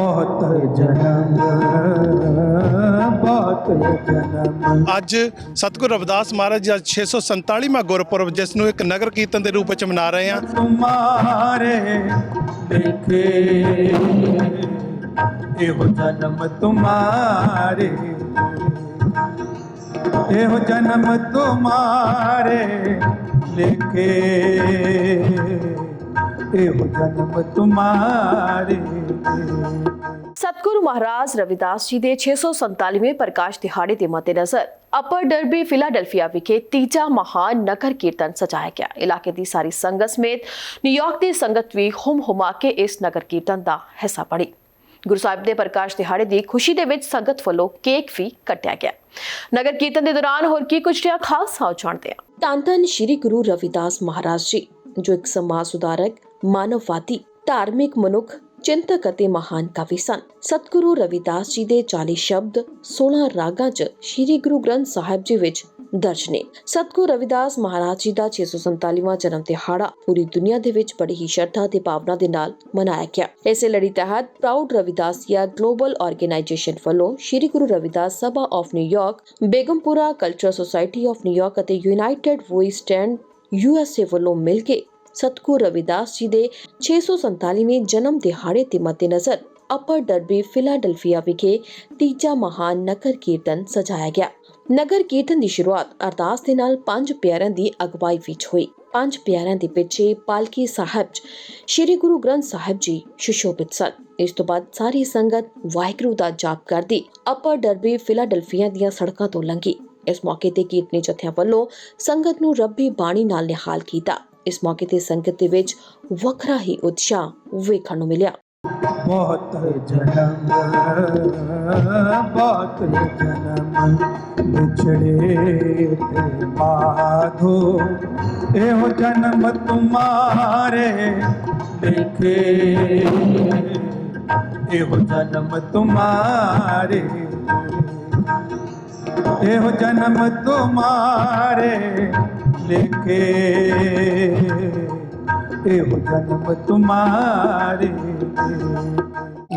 ਬਹੁਤ ਜਨਮ ਬਹੁਤ ਜਨਮ। ਅੱਜ ਸਤਿਗੁਰ ਰਵਿਦਾਸ ਮਹਾਰਾਜ ਜੀ ਦਾ 647ਵਾਂ ਗੁਰਪੁਰਬ ਜਿਸ ਨੂੰ ਇੱਕ ਨਗਰ ਕੀਰਤਨ ਦੇ ਰੂਪ ਵਿੱਚ ਮਨਾ ਰਹੇ ਹਾਂ। ਤੁਮਾਰੇ ਦੇਖੇ ਇਹੋ ਜਨਮ ਤੁਮਾਰੇ। ਇਹੋ ਜਨਮ ਤੁਮਾਰੇ ਲਿਖੇ ਇਹੋ ਜਨਮ ਤੁਮਾਰੇ ਸਤਗੁਰੂ ਮਹਾਰਾਜ ਰਵਿਦਾਸ ਜੀ ਦੇ 647ਵੇਂ ਪ੍ਰਕਾਸ਼ ਦਿਹਾੜੇ ਦੇ ਮੱਦੇਨਜ਼ਰ ਅਪਰ ਡਰਬੀ ਫਿਲਾਡੈਲਫੀਆ ਵਿਖੇ ਤੀਜਾ ਮਹਾਨ ਨਗਰ ਕੀਰਤਨ ਸਜਾਇਆ ਗਿਆ ਇਲਾਕੇ ਦੀ ਸਾਰੀ ਸੰਗਤ ਸਮੇਤ ਨਿਊਯਾਰਕ ਦੀ ਸੰਗਤ ਵੀ ਹੁਮ ਹੁਮਾ ਕੇ ਇਸ ਨਗਰ ਕੀਰਤਨ ਦਾ ਹਿੱਸਾ ਬਣੀ ਗੁਰੂ ਸਾਹਿਬ ਦੇ ਪ੍ਰਕਾਸ਼ ਦਿਹਾੜੇ ਦੀ ਖੁਸ਼ੀ ਦੇ ਵਿੱਚ ਸੰਗਤ ਵੱਲੋਂ ਕੇਕ ਵੀ ਕੱਟਿਆ ਗਿਆ ਨਗਰ ਕੀਰਤਨ ਦੇ ਦੌਰਾਨ ਹੋਰ ਕੀ ਕੁਝ ਰਿਹਾ ਖਾਸ ਆਓ ਜਾਣਦੇ ਹਾਂ ਧੰਨ ਧੰਨ ਸ਼੍ਰੀ ਗੁਰੂ ਰਵਿਦਾਸ ਮਹਾਰਾਜ ਜੀ ਜੋ ਇੱਕ ਸਮਾਜ ਸੁਧਾਰਕ ਮਾਨਵਵਾਦੀ, ਧਾਰਮਿਕ ਮਨੁੱਖ, ਚਿੰਤਕ ਅਤੇ ਮਹਾਨ ਕਵੀ ਸਨ। ਸਤਿਗੁਰੂ ਰਵਿਦਾਸ ਜੀ ਦੇ 40 ਸ਼ਬਦ 16 ਰਾਗਾਂ 'ਚ ਸ੍ਰੀ ਗੁਰੂ ਗ੍ਰੰਥ ਸਾਹਿਬ ਜੀ ਵਿੱਚ ਦਰਜ ਨੇ। ਸਤਿਗੁਰੂ ਰਵਿਦਾਸ ਮਹਾਰਾਜ ਜੀ ਦਾ 647ਵਾਂ ਜਨਮ ਦਿਹਾੜਾ ਪੂਰੀ ਦੁਨੀਆ ਦੇ ਵਿੱਚ ਬੜੀ ਹੀ ਸ਼ਰਧਾ ਤੇ ਭਾਵਨਾ ਦੇ ਨਾਲ ਮਨਾਇਆ ਗਿਆ। ਇਸੇ ਲੜੀ ਤਹਿਤ ਪ੍ਰਾਊਡ ਰਵਿਦਾਸੀਆ ਗਲੋਬਲ ਆਰਗੇਨਾਈਜੇਸ਼ਨ ਵੱਲੋਂ Sri Guru Ravidas Sabha of New York Begampura culture society of New York ਅਤੇ ਯੂਨਾਈਟਿਡ ਵੋਇਸ ਸਟੈਂਡ ਯੂਐਸਏ ਵੱਲੋਂ ਮਿਲ ਕੇ ਸਤਿਗੁਰੂ ਰਵਿਦਾਸ ਜੀ ਦੇ 647ਵੇਂ ਜਨਮ ਦਿਹਾੜੇ ਦੇ ਮੱਦੇਨਜ਼ਰ ਅਪਰ ਡਰਬੀ ਫਿਲਾਡੈਲਫੀਆ ਵਿਖੇ ਤੀਜਾ ਮਹਾਨ ਨਗਰ ਕੀਰਤਨ ਸਜਾਇਆ ਗਿਆ। ਨਗਰ ਕੀਰਤਨ ਦੀ ਸ਼ੁਰੂਆਤ ਅਰਦਾਸ ਦੇ ਨਾਲ ਪੰਜ ਪਿਆਰਿਆਂ ਦੀ ਅਗਵਾਈ ਵਿੱਚ ਹੋਈ। ਪੰਜ ਪਿਆਰਿਆਂ ਦੇ ਪਿੱਛੇ ਪਾਲਕੀ ਸਾਹਿਬ 'ਚ ਸ੍ਰੀ ਗੁਰੂ ਗ੍ਰੰਥ ਸਾਹਿਬ ਜੀ ਸੁਸ਼ੋਭਿਤ ਸਨ। ਇਸ ਤੋਂ ਬਾਅਦ ਸਾਰੀ ਸੰਗਤ ਵਾਹਿਗੁਰੂ ਦਾ ਜਾਪ ਕਰਦੀ ਅਪਰ ਡਰਬੀ ਫਿਲਾਡੈਲਫੀਆ ਦੀਆਂ ਸੜਕਾਂ ਤੋਂ ਲੰਘੀ। ਇਸ ਮੌਕੇ ਤੇ ਕੀਰਤਨੀ ਜਥਿਆਂ ਵੱਲੋਂ ਸੰਗਤ ਨੂੰ ਰੱਬੀ ਬਾਣੀ ਨਾਲ ਨਿਹਾਲ ਕੀਤਾ। ਇਸ ਮੌਕੇ ਤੇ ਸੰਗਤ ਦੇ ਵਿੱਚ ਵੱਖਰਾ ਹੀ ਉਤਸ਼ਾਹ ਵੇਖਣ ਨੂੰ ਮਿਲਿਆ। ਬਹੁਤ ਜਨਮ ਬਹੁਤ ਜਨਮ, ਵਿਛੜੇ ਤੇ ਬਾਧੋ। ਇਹੋ ਜਨਮ ਤੁਮਾਰੇ ਦੇਖੇ। ਇਹੋ ਜਨਮ ਤੁਮਾਰੇ ਇਹੋ ਜਨਮ ਤੁਮਾਰੇ ਲਿਖੇ। ਇਹੋ ਜਨਮ ਤੁਮਾਰੇ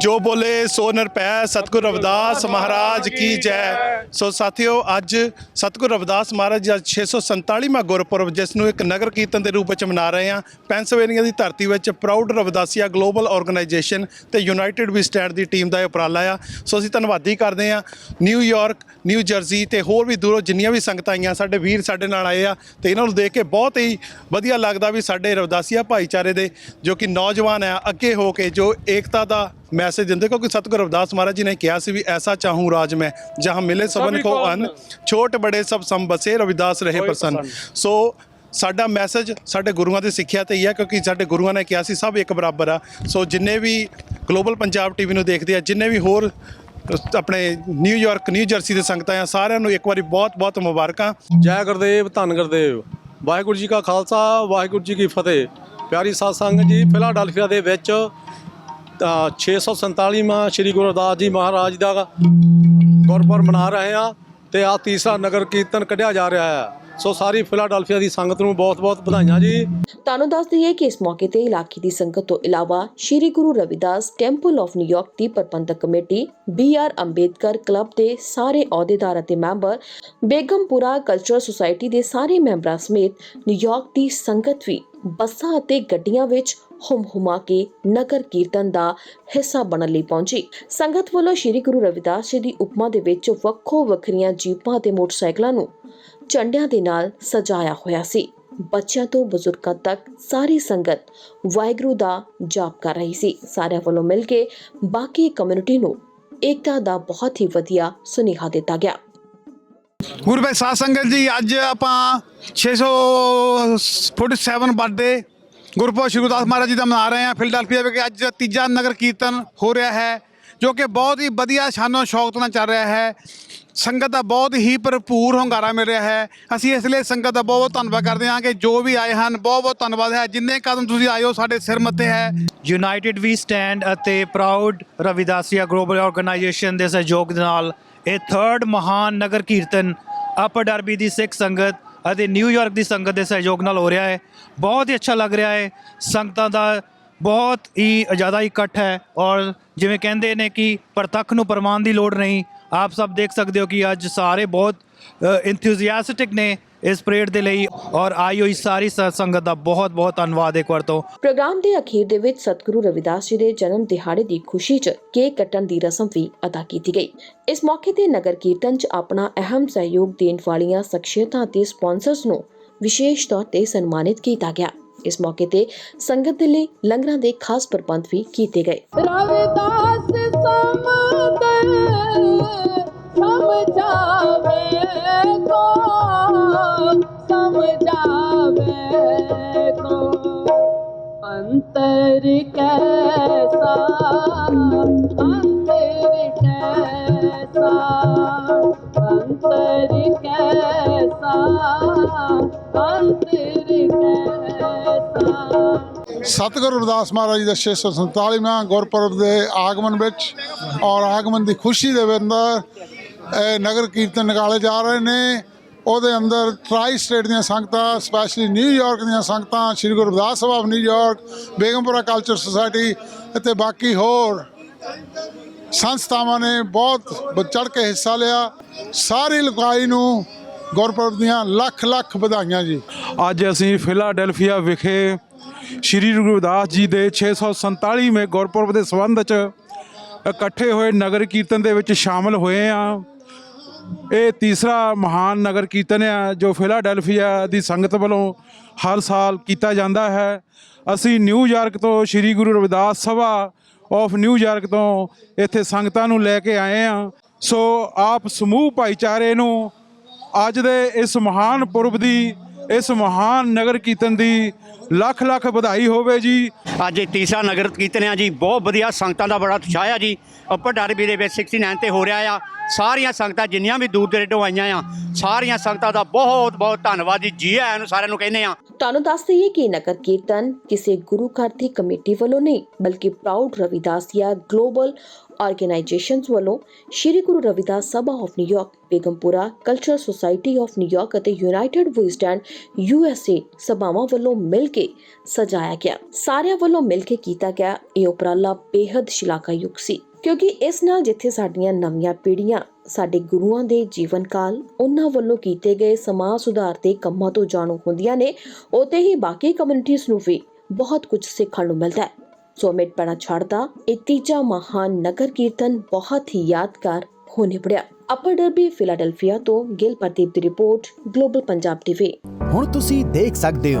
ਜੋ ਬੋਲੇ ਸੋ ਨਿਰਭੈ ਸਤਿਗੁਰ ਰਵਿਦਾਸ ਮਹਾਰਾਜ ਕੀ ਜੈ। ਸੋ ਸਾਥੀਓ ਅੱਜ ਸਤਿਗੁਰ ਰਵਿਦਾਸ ਮਹਾਰਾਜ ਜੀ ਦਾ 647ਵਾਂ ਗੁਰਪੁਰਬ ਜਿਸ ਨੂੰ ਇੱਕ ਨਗਰ ਕੀਰਤਨ ਦੇ ਰੂਪ ਵਿੱਚ ਮਨਾ ਰਹੇ ਹਾਂ ਪੈਂਸਲਵੇਨੀਆ ਦੀ ਧਰਤੀ ਵਿੱਚ ਪ੍ਰਾਊਡ ਰਵਿਦਾਸੀਆ ਗਲੋਬਲ ਆਰਗੇਨਾਈਜੇਸ਼ਨ ਤੇ ਯੂਨਾਈਟਿਡ ਵੀ ਸਟੈਂਡ ਦੀ ਟੀਮ ਦਾ ਇਹ ਉਪਰਾਲਾ ਆ। ਸੋ ਅਸੀਂ ਧੰਨਵਾਦੀ ਕਰਦੇ ਹਾਂ ਨਿਊਯਾਰਕ ਨਿਊ ਜਰਸੀ ਤੇ ਹੋਰ ਵੀ ਦੂਰੋਂ ਜਿੰਨੀਆਂ ਵੀ ਸੰਗਤਾਂ ਆਈਆਂ ਸਾਡੇ ਵੀਰ ਸਾਡੇ ਨਾਲ ਆਏ ਆ ਤੇ ਇਹਨਾਂ ਨੂੰ ਦੇਖ ਕੇ ਬਹੁਤ ਹੀ ਵਧੀਆ ਲੱਗਦਾ ਵੀ ਸਾਡੇ ਰਵਿਦਾਸੀਆ ਭਾਈਚਾਰੇ ਦੇ ਜੋ ਕਿ ਨੌਜਵਾਨ ਆ ਅੱਗੇ ਹੋ ਕੇ ਜੋ ਏਕਤਾ ਦਾ ਮੈਸੇਜ ਦਿੰਦੇ ਕਿਉਂਕਿ ਸਤਿਗੁਰੂ ਰਵਿਦਾਸ ਮਹਾਰਾਜ ਜੀ ਨੇ ਕਿਹਾ ਸੀ ਵੀ ਐਸਾ ਚਾਹੂੰ ਰਾਜ ਮੈਂ ਜਹਾਂ ਮਿਲੇ ਸਭਨ ਕੋ ਅਨ ਛੋਟ ਬੜੇ ਸਭ ਸਮ ਬਸੇ ਰਵਿਦਾਸ ਰਹੇ ਪ੍ਰਸੰਨ। ਸੋ ਸਾਡਾ ਮੈਸੇਜ ਸਾਡੇ ਗੁਰੂਆਂ ਦੀ ਸਿੱਖਿਆ ਤੇ ਹੀ ਹੈ ਕਿਉਂਕਿ ਸਾਡੇ ਗੁਰੂਆਂ ਨੇ ਕਿਹਾ ਸੀ ਸਭ ਇੱਕ ਬਰਾਬਰ ਆ। ਸੋ ਜਿੰਨੇ ਵੀ ਗਲੋਬਲ ਪੰਜਾਬ ਟੀਵੀ ਨੂੰ ਦੇਖਦੇ ਆ ਜਿੰਨੇ ਵੀ ਹੋਰ ਆਪਣੇ ਨਿਊਯਾਰਕ ਨਿਊ ਜਰਸੀ ਦੇ ਸੰਗਤਾਂ ਆ ਸਾਰਿਆਂ ਨੂੰ ਇੱਕ ਵਾਰੀ ਬਹੁਤ ਬਹੁਤ ਮੁਬਾਰਕਾਂ। ਜੈ ਗੁਰਦੇਵ ਧੰਨ ਗੁਰਦੇਵ। ਵਾਹਿਗੁਰੂ ਜੀ ਕਾ ਖਾਲਸਾ ਵਾਹਿਗੁਰੂ ਜੀ ਕੀ ਫਤਿਹ। ਪਿਆਰੀ ਸਾਧ ਸੰਗਤ ਜੀ ਫਿਲਾਡੈਲਫੀਆ ਦੇ ਵਿੱਚ 647ਵਾਂ ਸ੍ਰੀ ਗੁਰੂ ਰਵਿਦਾਸ ਜੀ ਮਹਾਰਾਜ ਦਾ ਗੁਰਪੁਰਬ ਮਨਾ ਰਹੇ ਹਾਂ ਤੇ ਆ ਤੀਸਰਾ ਨਗਰ ਕੀਰਤਨ ਕੱਢਿਆ ਜਾ ਰਿਹਾ ਹੈ। ਸੋ ਸਾਰੀ ਫਿਲਾਡੈਲਫੀਆ ਦੀ ਸੰਗਤ ਨੂੰ ਬਹੁਤ-ਬਹੁਤ ਵਧਾਈਆਂ ਜੀ। ਤੁਹਾਨੂੰ ਦੱਸ ਦਈਏ ਕਿ ਇਸ ਮੌਕੇ ਤੇ ਇਲਾਕੇ ਦੀ ਸੰਗਤ ਤੋਂ ਇਲਾਵਾ Shri Guru Ravidas temple of New York the Parbandhak committee, B R Ambedkar club ਦੇ ਸਾਰੇ ਅਹੁਦੇਦਾਰ ਅਤੇ ਮੈਂਬਰ, ਬੇਗਮਪੁਰਾ ਕਲਚਰਲ ਸੁਸਾਇਟੀ ਦੇ ਸਾਰੇ ਮੈਂਬਰਾਂ ਸਮੇਤ ਨਿਊਯਾਰਕ ਦੀ ਸੰਗਤ ਵੀ ਬੱਸਾਂ ਅਤੇ ਗੱਡੀਆਂ ਵਿੱਚ ਹੁਮ ਹੁਮਾ ਕੇ ਨਗਰ ਕੀਰਤਨ ਦਾ ਹਿੱਸਾ ਬਣਨ ਲਈ ਪਹੁੰਚੀ। ਸੰਗਤ ਵੱਲੋਂ ਸ਼੍ਰੀ ਗੁਰੂ ਰਵਿਦਾਸ ਜੀ ਦੀ ਉਪਮਾ ਦੇ ਵਿੱਚ ਵੱਖੋ ਵੱਖਰੀਆਂ ਜੀਪਾਂ ਅਤੇ ਮੋਟਰਸਾਈਕਲਾਂ ਨੂੰ ਝੰਡਿਆਂ ਦੇ ਨਾਲ ਸਜਾਇਆ ਹੋਇਆ ਸੀ। ਬੱਚਿਆਂ ਤੋਂ ਬਜ਼ੁਰਗਾਂ ਤੱਕ ਸਾਰੀ ਸੰਗਤ ਵਾਹਿਗੁਰੂ ਦਾ ਜਾਪ ਕਰ ਰਹੀ ਸੀ। ਸਾਰਿਆਂ ਵੱਲੋਂ ਮਿਲ ਕੇ ਬਾਕੀ ਕਮਿਊਨਿਟੀ ਨੂੰ ਏਕਤਾ ਦਾ ਬਹੁਤ ਹੀ ਵਧੀਆ ਸੁਨੇਹਾ ਦਿੱਤਾ ਗਿਆ। ਗੁਰੂ ਭਾਈ ਸਾਧ ਸੰਗਤ ਜੀ, ਅੱਜ ਆਪਾਂ 647 ਬਰਥਡੇ ਗੁਰਪੁਰਬ ਸ਼੍ਰੀ ਗੁਰਦਾਸ ਮਹਾਰਾਜ ਜੀ ਦਾ ਮਨਾ ਰਹੇ ਹਾਂ। ਫਿਲਡਲਫੀਆ ਵਿਖੇ ਅੱਜ ਤੀਜਾ ਨਗਰ ਕੀਰਤਨ ਹੋ ਰਿਹਾ ਹੈ, ਜੋ ਕਿ ਬਹੁਤ ਹੀ ਵਧੀਆ ਸ਼ਾਨੋ ਸ਼ੌਕਤ ਨਾਲ ਚੱਲ ਰਿਹਾ ਹੈ। ਸੰਗਤ ਦਾ ਬਹੁਤ ਹੀ ਭਰਪੂਰ ਹੁੰਗਾਰਾ ਮਿਲ ਰਿਹਾ ਹੈ। ਅਸੀਂ ਇਸ ਲਈ ਸੰਗਤ ਦਾ ਬਹੁਤ ਬਹੁਤ ਧੰਨਵਾਦ ਕਰਦੇ ਹਾਂ ਕਿ ਜੋ ਵੀ ਆਏ ਹਨ ਬਹੁਤ ਬਹੁਤ ਧੰਨਵਾਦ ਹੈ। ਜਿੰਨੇ ਕਦਮ ਤੁਸੀਂ ਆਏ ਹੋ, ਸਾਡੇ ਸਿਰ ਮੱਥੇ ਹੈ। ਯੂਨਾਈਟਿਡ ਵੀ ਸਟੈਂਡ ਅਤੇ ਪ੍ਰਾਊਡ ਰਵਿਦਾਸੀਆ ਗਲੋਬਲ ਆਰਗੇਨਾਈਜੇਸ਼ਨ ਦੇ ਸਹਿਯੋਗ ਦੇ ਨਾਲ ਇਹ ਥਰਡ ਮਹਾਨ ਨਗਰ ਕੀਰਤਨ ਅਪਰ ਡਰਬੀ ਦੀ ਸਿੱਖ ਸੰਗਤ ਅਤੇ ਨਿਊਯਾਰਕ ਦੀ ਸੰਗਤ ਦੇ ਸਹਿਯੋਗ ਨਾਲ ਹੋ ਰਿਹਾ ਹੈ। ਬਹੁਤ ਹੀ ਅੱਛਾ ਲੱਗ ਰਿਹਾ ਹੈ। ਸੰਗਤਾਂ ਦਾ ਬਹੁਤ ਹੀ ਜ਼ਿਆਦਾ ਇਕੱਠ ਹੈ ਔਰ ਜਿਵੇਂ ਕਹਿੰਦੇ ਨੇ ਕਿ ਪ੍ਰਤੱਖ ਨੂੰ ਪ੍ਰਮਾਣ ਦੀ ਲੋੜ ਨਹੀਂ। ਆਪ ਸਭ ਦੇਖ ਸਕਦੇ ਹੋ ਕਿ ਅੱਜ ਸਾਰੇ ਬਹੁਤ ਇੰਥੂਸੀਆਸਟਿਕ ਨੇ। ਇਸ ਪਰੇਡ ਦੇ ਲਈ ਔਰ ਆਈ ਹੋਈ ਸਾਰੀ ਸੰਗਤ ਦਾ ਬਹੁਤ ਬਹੁਤ ਧੰਨਵਾਦ ਇੱਕ ਵਾਰ ਤੋਂ। ਪ੍ਰੋਗਰਾਮ ਦੇ ਅਖੀਰ ਦੇ ਵਿੱਚ ਸਤਿਗੁਰੂ ਰਵਿਦਾਸ ਜੀ ਦੇ ਜਨਮ ਦਿਹਾੜੇ ਦੀ ਖੁਸ਼ੀ 'ਚ ਕੇਕ ਕੱਟਣ ਦੀ ਰਸਮ ਵੀ ਅਦਾ ਕੀਤੀ ਗਈ। ਇਸ ਮੌਕੇ ਤੇ ਨਗਰ ਕੀਰਤਨ 'ਚ ਆਪਣਾ ਅਹਿਮ ਸਹਿਯੋਗ ਦੇਣ ਵਾਲੀਆਂ ਸ਼ਖਸੀਅਤਾਂ ਅਤੇ ਸਪਾਂਸਰਸ ਨੂੰ ਵਿਸ਼ੇਸ਼ ਤੌਰ ਤੇ ਸਨਮਾਨਿਤ ਕੀਤਾ ਗਿਆ। ਇਸ ਮੌਕੇ ਤੇ ਸੰਗਤ ਦੇ ਲਈ ਲੰਗਰਾਂ ਦੇ ਖਾਸ ਪ੍ਰਬੰਧ ਵੀ ਕੀਤੇ ਗਏ। ਰਵਿਦਾਸ ਸਮਦਰ ਸਮਝਾਵੇ ਕੋ ਸਮਝਾਵੇ ਕੋ ਅੰਤਰ ਕੈਸਾ? ਅੰਤਰ ਕੈਸਾ? ਅੰਤਰ ਕੈਸਾ? ਅੰਤਰ ਕੈਸਾ? ਸਤਿਗੁਰੂ ਰਵਿਦਾਸ ਮਹਾਰਾਜ ਜੀ ਦਾ 647ਵਾਂ ਗੁਰਪੁਰਬ ਦੇ ਆਗਮਨ ਵਿੱਚ ਔਰ ਆਗਮਨ ਦੀ ਖੁਸ਼ੀ ਦੇ ਅੰਦਰ ਨਗਰ ਕੀਰਤਨ ਨਿਕਾਲੇ ਜਾ ਰਹੇ ਨੇ। ਉਹਦੇ ਅੰਦਰ ਟਰਾਈ ਸਟੇਟ ਦੀਆਂ ਸੰਗਤਾਂ ਸਪੈਸ਼ਲੀ ਨਿਊਯਾਰਕ ਦੀਆਂ ਸੰਗਤਾਂ, Sri Guru Ravidas Sabha New York Begampura culture society ਅਤੇ ਬਾਕੀ ਹੋਰ ਸੰਸਥਾਵਾਂ ਨੇ ਬਹੁਤ ਚੜ ਕੇ ਹਿੱਸਾ ਲਿਆ। ਸਾਰੀ ਲੁਕਾਈ ਨੂੰ ਗੁਰਪੁਰਬ ਦੀਆਂ ਲੱਖ ਲੱਖ ਵਧਾਈਆਂ ਜੀ। ਅੱਜ ਅਸੀਂ ਫਿਲਾਡੈਲਫੀਆ ਵਿਖੇ ਸ਼੍ਰੀ ਗੁਰੂ ਰਵਿਦਾਸ ਜੀ ਦੇ 647ਵੇਂ ਗੁਰਪੁਰਬ ਦੇ ਸੰਬੰਧ 'ਚ ਇਕੱਠੇ ਹੋਏ ਨਗਰ ਕੀਰਤਨ ਦੇ ਵਿੱਚ ਸ਼ਾਮਲ ਹੋਏ ਆ। ਇਹ ਤੀਸਰਾ ਮਹਾਨ ਨਗਰ ਕੀਰਤਨ ਆ ਜੋ ਫਿਲਾਡੈਲਫੀਆ ਦੀ ਸੰਗਤ ਵੱਲੋਂ ਹਰ ਸਾਲ ਕੀਤਾ ਜਾਂਦਾ ਹੈ। ਅਸੀਂ ਨਿਊਯਾਰਕ ਤੋਂ Shri Guru Ravidas Sabha of New York ਤੋਂ ਇੱਥੇ ਸੰਗਤਾਂ ਨੂੰ ਲੈ ਕੇ ਆਏ ਆ ਸੋ ਆਪ ਸਮੂਹ ਭਾਈਚਾਰੇ ਨੂੰ ਅੱਜ ਦੇ ਇਸ ਮਹਾਨ ਪੁਰਬ ਦੀ, ਇਸ ਮਹਾਨ ਨਗਰ ਕੀਰਤਨ ਦੀ ਲੱਖ ਲੱਖ ਵਧਾਈ ਹੋਵੇ ਜੀ। ਅੱਜ ਇਹ ਤੀਸਰਾ ਨਗਰ ਕੀਰਤਨ ਆ ਜੀ। ਬਹੁਤ ਵਧੀਆ ਸੰਗਤਾਂ ਦਾ ਬੜਾ ਉਤਸ਼ਾਹ ਆ ਜੀ। ਉੱਪਰ ਡਰਬੀ ਦੇ ਵਿੱਚ 69 ਤੇ ਹੋ ਰਿਹਾ ਆ। ਸਾਰੀਆਂ ਸੰਗਤਾਂ ਜਿੰਨੀਆਂ ਵੀ ਦੂਰ ਦਰੇਡੋਂ ਆਈਆਂ ਆ, ਸਾਰੀਆਂ ਸੰਗਤਾਂ ਦਾ ਬਹੁਤ ਬਹੁਤ ਧੰਨਵਾਦ ਜੀ। ਜੀ ਆਇਆਂ ਨੂੰ ਸਾਰਿਆਂ ਨੂੰ ਕਹਿੰਦੇ ਆ। ਤੁਹਾਨੂੰ ਦੱਸ ਦਈਏ ਕਿ ਨਗਰ ਕੀਰਤਨ ਕਿਸੇ ਗੁਰੂ ਘਰ ਦੀ ਕਮੇਟੀ ਵੱਲੋਂ ਨਹੀਂ, ਬਲਕਿ ਪ੍ਰਾਊਡ ਰਵਿਦਾਸੀਆ ਗਲੋਬਲ ਆਰਗੇਨਾਈਜੇਸ਼ਨਸ ਵੱਲੋਂ Shri Guru Ravidas Sabha of New York Begampura culture society of New York ਅਤੇ ਯੂਨਾਈਟਿਡ ਵੀ ਯੂਐਸਏ ਸਭਾਵਾਂ ਵੱਲੋਂ ਮਿਲ ਕੇ ਸਜਾਇਆ ਗਿਆ। ਸਾਰਿਆਂ ਵੱਲੋਂ ਮਿਲ ਕੇ ਕੀਤਾ ਗਿਆ ਇਹ ਉਪਰਾਲਾ ਬੇहद ਸ਼ਲਾਘਾਯੋਗ ਸੀ। ਕਿਉਂਕਿ ਇਸ ਨਾਲ ਜਿੱਥੇ ਸਾਡੀਆਂ ਨਵੀਆਂ ਪੀੜ੍ਹੀਆਂ, ਸਾਡੇ ਗੁਰੂਆਂ ਦੇ ਜੀਵਨ ਕਾਲ, ਉਹਨਾਂ ਵੱਲੋਂ ਕੀਤੇ ਗਏ ਸਮਾਜ ਸੁਧਾਰ ਦੇ ਕੰਮਾਂ ਤੋਂ ਜਾਣੂ ਹੁੰਦੀਆਂ ਨੇ ਉਤੇ ਹੀ ਬਾਕੀ ਕਮਿਊਨਿਟੀਆਂ ਨੂੰ ਵੀ ਬਹੁਤ ਕੁਝ ਸਿੱਖਣ ਨੂੰ ਮਿਲਦਾ ਹੈ। ਸੋ ਪੜਾ ਛੱਡਦਾ, ਇਹ ਤੀਜਾ ਮਹਾਨ ਨਗਰ ਕੀਰਤਨ ਬਹੁਤ ਹੀ ਯਾਦਗਾਰ ਹੋ ਨਿਬੜਿਆ ਅਪਰ ਡਰਬੀ ਫਿਲਾਡੈਲਫੀਆ ਤੋਂ ਗਿਲ ਪ੍ਰਦੀਪ ਦੀ ਰਿਪੋਰਟ, ਗਲੋਬਲ ਪੰਜਾਬ ਟੀਵੀ। ਹੁਣ ਤੁਸੀਂ ਦੇਖ ਸਕਦੇ ਹੋ